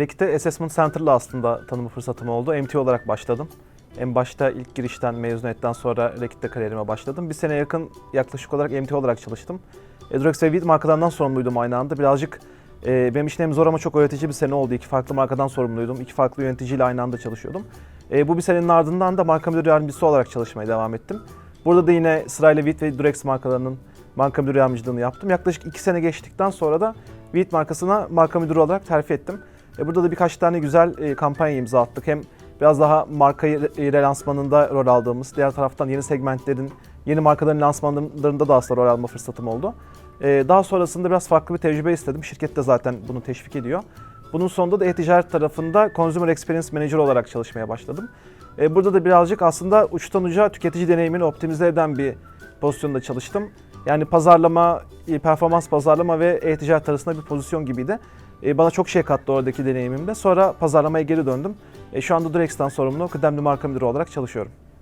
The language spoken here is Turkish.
Rek'te Assessment Center'la aslında tanıma fırsatım oldu. MT olarak başladım. En başta ilk girişten, mezuniyetten sonra Rek'te kariyerime başladım. Bir sene yakın yaklaşık olarak MT olarak çalıştım. Edrex ve Vid markalarından sorumluydum aynı anda. Birazcık e, benim için hem zor ama çok öğretici bir sene oldu. İki farklı markadan sorumluydum. İki farklı yöneticiyle aynı anda çalışıyordum. E, bu bir senenin ardından da marka müdür yardımcısı olarak çalışmaya devam ettim. Burada da yine sırayla Vid ve Durex markalarının marka müdür yardımcılığını yaptım. Yaklaşık iki sene geçtikten sonra da Vid markasına marka müdürü olarak terfi ettim. E, burada da birkaç tane güzel e, kampanya imza attık. Hem biraz daha markayı re- relansmanında rol aldığımız, diğer taraftan yeni segmentlerin, yeni markaların lansmanlarında da aslında rol alma fırsatım oldu. E, daha sonrasında biraz farklı bir tecrübe istedim. Şirket de zaten bunu teşvik ediyor. Bunun sonunda da e-ticaret tarafında Consumer Experience Manager olarak çalışmaya başladım. E, burada da birazcık aslında uçtan uca tüketici deneyimini optimize eden bir pozisyonda çalıştım. Yani pazarlama, e, performans pazarlama ve e-ticaret arasında bir pozisyon gibiydi. E, bana çok şey kattı oradaki deneyimimde. Sonra pazarlamaya geri döndüm. E, şu anda Durex'ten sorumlu kıdemli marka müdürü olarak çalışıyorum.